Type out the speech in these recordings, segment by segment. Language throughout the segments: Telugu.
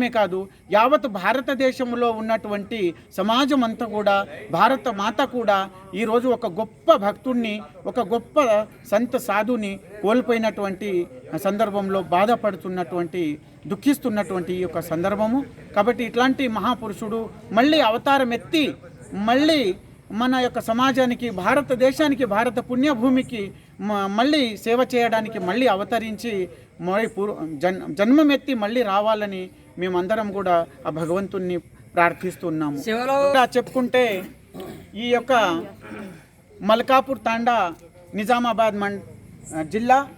మే కాదు యావత్ భారతదేశంలో ఉన్నటువంటి సమాజం అంతా కూడా భారత మాత కూడా ఈరోజు ఒక గొప్ప భక్తుణ్ణి ఒక గొప్ప సంత సాధుని కోల్పోయినటువంటి సందర్భంలో బాధపడుతున్నటువంటి దుఃఖిస్తున్నటువంటి ఈ యొక్క సందర్భము. కాబట్టి ఇట్లాంటి మహాపురుషుడు మళ్ళీ అవతారం ఎత్తి మళ్ళీ మన యొక్క సమాజానికి భారతదేశానికి భారత పుణ్యభూమికి మళ్ళీ సేవ చేయడానికి మళ్ళీ అవతరించి మరి జన్ జన్మమెత్తి మళ్ళీ రావాలని మేమందరం కూడా ఆ భగవంతుణ్ణి ప్రార్థిస్తున్నాము. చెప్పుకుంటే ఈ యొక్క మల్కాపూర్ తాండా నిజామాబాద్ మం జిల్లా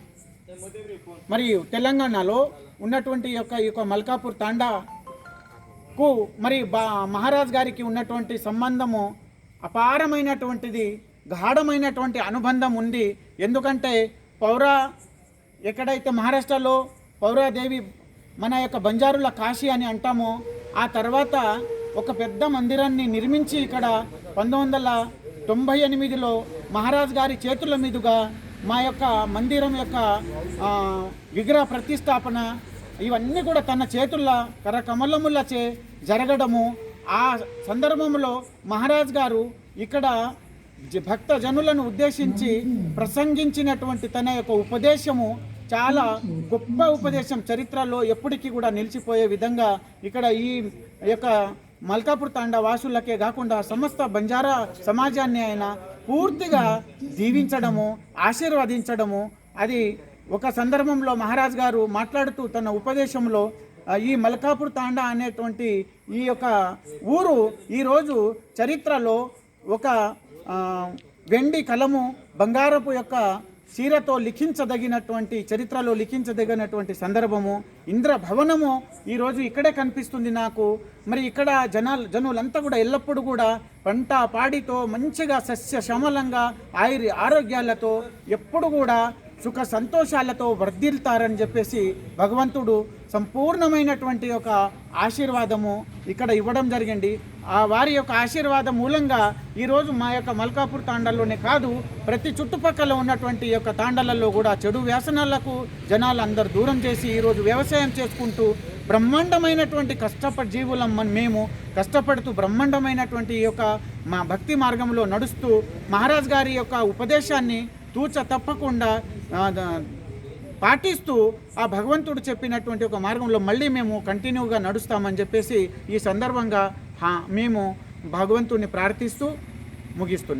మరియు తెలంగాణలో ఉన్నటువంటి యొక్క ఈ యొక్క మల్కాపూర్ తాండాకు మరి బా మహారాజ్ గారికి ఉన్నటువంటి సంబంధము అపారమైనటువంటిది గాఢమైనటువంటి అనుబంధం ఉంది. ఎందుకంటే పౌరా ఎక్కడైతే మహారాష్ట్రలో పౌరాదేవి మన యొక్క బంజారుల కాశీ అని అంటామో ఆ తర్వాత ఒక పెద్ద మందిరాన్ని నిర్మించి ఇక్కడ పంతొమ్మిది వందల తొంభై ఎనిమిదిలో మహారాజ్ గారి చేతుల మీదుగా మా యొక్క మందిరం యొక్క విగ్రహ ప్రతిష్టాపన ఇవన్నీ కూడా తన చేతుల కరకమలములచే జరగడము ఆ సందర్భంలో మహారాజ్ గారు ఇక్కడ జ- భక్త జనులను ఉద్దేశించి ప్రసంగించినటువంటి తన యొక్క ఉపదేశము చాలా గొప్ప ఉపదేశం. చరిత్రలో ఎప్పటికీ కూడా నిలిచిపోయే విధంగా ఇక్కడ ఈ యొక్క మల్కాపూర్ తాండా వాసులకే కాకుండా సమస్త బంజారా సమాజాన్ని ఆయన పూర్తిగా దీవించడము ఆశీర్వదించడము. అది ఒక సందర్భంలో మహారాజ్ గారు మాట్లాడుతూ తన ఉపదేశంలో ఈ మల్కాపూర్ తాండా అనేటువంటి ఈ యొక్క ఊరు ఈరోజు చరిత్రలో ఒక వెండి కలము బంగారపు యొక్క చీరతో లిఖించదగినటువంటి చరిత్రలో లిఖించదగినటువంటి సందర్భము ఇంద్ర భవనము ఈరోజు ఇక్కడే కనిపిస్తుంది నాకు. మరి ఇక్కడ జనాలు జనులంతా కూడా ఎల్లప్పుడూ కూడా పంట పాడితో మంచిగా సస్య శ్యామలంగా ఆయుర్ ఆరోగ్యాలతో ఎప్పుడు కూడా సుఖ సంతోషాలతో వర్ధిల్తారని చెప్పేసి భగవంతుడు సంపూర్ణమైనటువంటి ఒక ఆశీర్వాదము ఇక్కడ ఇవ్వడం జరిగింది. ఆ వారి యొక్క ఆశీర్వాదం మూలంగా ఈరోజు మా యొక్క మల్కాపూర్ తాండాల్లోనే కాదు ప్రతి చుట్టుపక్కల ఉన్నటువంటి యొక్క తాండాలలో కూడా చెడు వ్యసనాలకు జనాలు అందరు దూరం చేసి ఈరోజు వ్యవసాయం చేసుకుంటూ బ్రహ్మాండమైనటువంటి కష్టపడి జీవులం మేము కష్టపడుతూ బ్రహ్మాండమైనటువంటి ఈ యొక్క మా భక్తి మార్గంలో నడుస్తూ మహారాజ్ గారి యొక్క ఉపదేశాన్ని తూచ తప్పకుండా పాటిస్తూ ఆ భగవంతుడు చెప్పినటువంటి ఒక మార్గంలో మళ్ళీ మేము కంటిన్యూగా నడుస్తామని చెప్పేసి ఈ సందర్భంగా మేము భగవంతుడిని ప్రార్థిస్తూ ముగిస్తున్నాం.